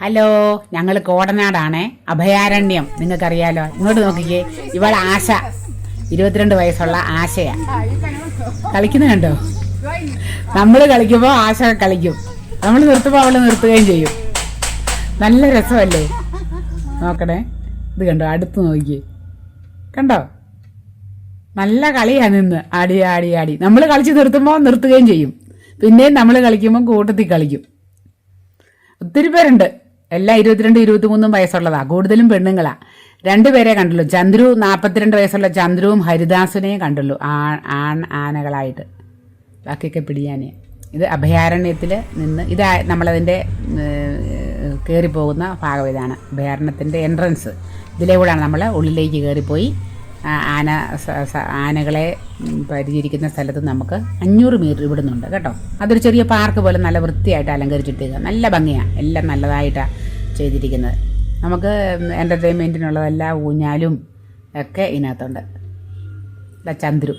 Hello ഞങ്ങൾ കോടനാടാണേ. അഭയാരണ്യം. നിങ്ങൾക്കറിയാലോ? ഇങ്ങോട്ട് നോക്കിക്കേ. ഇവൾ ആശ. ഇരുപത്തിരണ്ട് വയസ്സുള്ള ആശയാ. കളിക്കുന്ന കണ്ടോ? നമ്മൾ കളിക്കുമ്പോൾ ആശ കളിക്കും. നമ്മൾ നിർത്തുമ്പോൾ അവൾ നിർത്തുകയും ചെയ്യും. നല്ല രസമല്ലേ? നോക്കണേ. ഇത് കണ്ടോ? അടുത്ത് നോക്കിയേ കണ്ടോ? നല്ല കളിയാ നിന്ന്. ആടി ആടി ആടി. നമ്മൾ കളിച്ച് നിർത്തുമ്പോൾ നിർത്തുകയും ചെയ്യും. പിന്നെയും നമ്മൾ കളിക്കുമ്പോൾ കൂട്ടത്തിൽ കളിക്കും. ഒത്തിരി പേരുണ്ട്. എല്ലാം ഇരുപത്തിരണ്ട് ഇരുപത്തിമൂന്നും വയസ്സുള്ളതാ. കൂടുതലും പെണ്ണുങ്ങളാ. രണ്ടുപേരെ കണ്ടുള്ളൂ. ചന്ദ്രു നാൽപ്പത്തിരണ്ട് വയസ്സുള്ള ചന്ദ്രുവും ഹരിദാസിനെയും കണ്ടുള്ളൂ. ആ ആൺ ആനകളായിട്ട്. ബാക്കിയൊക്കെ പിടിയാനെ. ഇത് അഭയാരണ്യത്തിൽ നിന്ന് ഇത് നമ്മളതിന്റെ കയറിപ്പോകുന്ന ഭാഗം ഇതാണ്. അഭയാരണ്യത്തിന്റെ എൻട്രൻസ് ഇതിലൂടെയാണ് നമ്മൾ ഉള്ളിലേക്ക് കയറിപ്പോയി ആന ആനകളെ പരിചരിക്കുന്ന സ്ഥലത്ത് നമുക്ക് അഞ്ഞൂറ് മീറ്റർ ഇവിടുന്നുണ്ട് കേട്ടോ. അതൊരു ചെറിയ പാർക്ക് പോലെ നല്ല വൃത്തിയായിട്ട് അലങ്കരിച്ചിട്ടേക്കുക നല്ല ഭംഗിയാണ് എല്ലാം നല്ലതായിട്ടാണ് ചെയ്തിരിക്കുന്നത്. നമുക്ക് എന്റർടൈൻമെന്റിനുള്ളതെല്ലാം ഊഞ്ഞാലും ഒക്കെ ഇതിനകത്തുണ്ട്. ചന്ദ്രു.